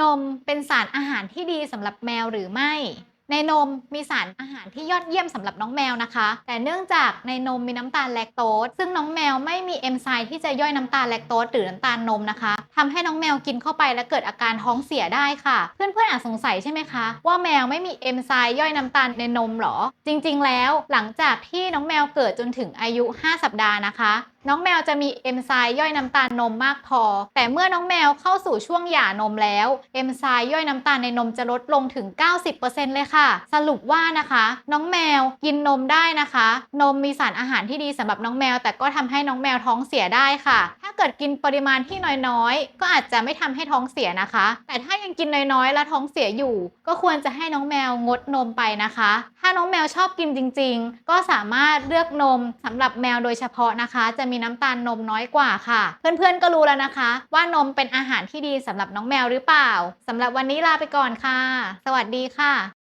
นมเป็นสารอาหารที่ดีสำหรับแมวหรือไม่ ในนมมีสารอาหารที่ยอดเยี่ยมสำหรับน้องแมวนะคะ แต่เนื่องจากในนมมีน้ำตาลแลคโตสซึ่งน้องแมวไม่มีเอนไซม์ที่จะย่อยน้ำตาลแลคโตสหรือน้ำตาลนมนะคะทำให้น้องแมวกินเข้าไปแล้วเกิดอาการท้องเสียได้ค่ะ เพื่อนๆอาจสงสัยใช่ไหมคะ ว่าแมวไม่มีเอนไซม์ย่อยน้ำตาลในนมหรอ จริง ๆ แล้วหลังจากที่น้องแมวเกิดจนถึงอายุ 5 สัปดาห์นะคะ น้องแมวจะมีเอนไซม์ย่อยน้ำตาลนมมากพอ แต่เมื่อน้องแมวเข้าสู่ช่วงหย่านมแล้วเอนไซม์ย่อยน้ำตาลในนมจะลดลงถึง 90%เลยค่ะ สรุปว่านะคะ น้องแมวกินนมได้นะคะ นมมีสารอาหารที่ดีสำหรับน้องแมว แต่ก็ทำให้น้องแมวท้องเสียได้ค่ะ ถ้าเกิดกินปริมาณที่น้อยๆ ก็อาจจะไม่ทำให้ท้องเสียนะคะ แต่ถ้ายังกินน้อยๆ แล้วท้องเสียอยู่ ก็ควรจะให้น้องแมวงดนมไปนะคะ ถ้าน้องแมวชอบกินจริง ๆ ก็สามารถเลือกนมสำหรับแมวโดยเฉพาะนะคะ จะมีน้ำตาลนมน้อยกว่าค่ะ เพื่อนๆก็รู้แล้วนะคะ ว่านมเป็นอาหารที่ดีสำหรับน้องแมวหรือเปล่าสำหรับวันนี้ลาไปก่อนค่ะ สวัสดีค่ะ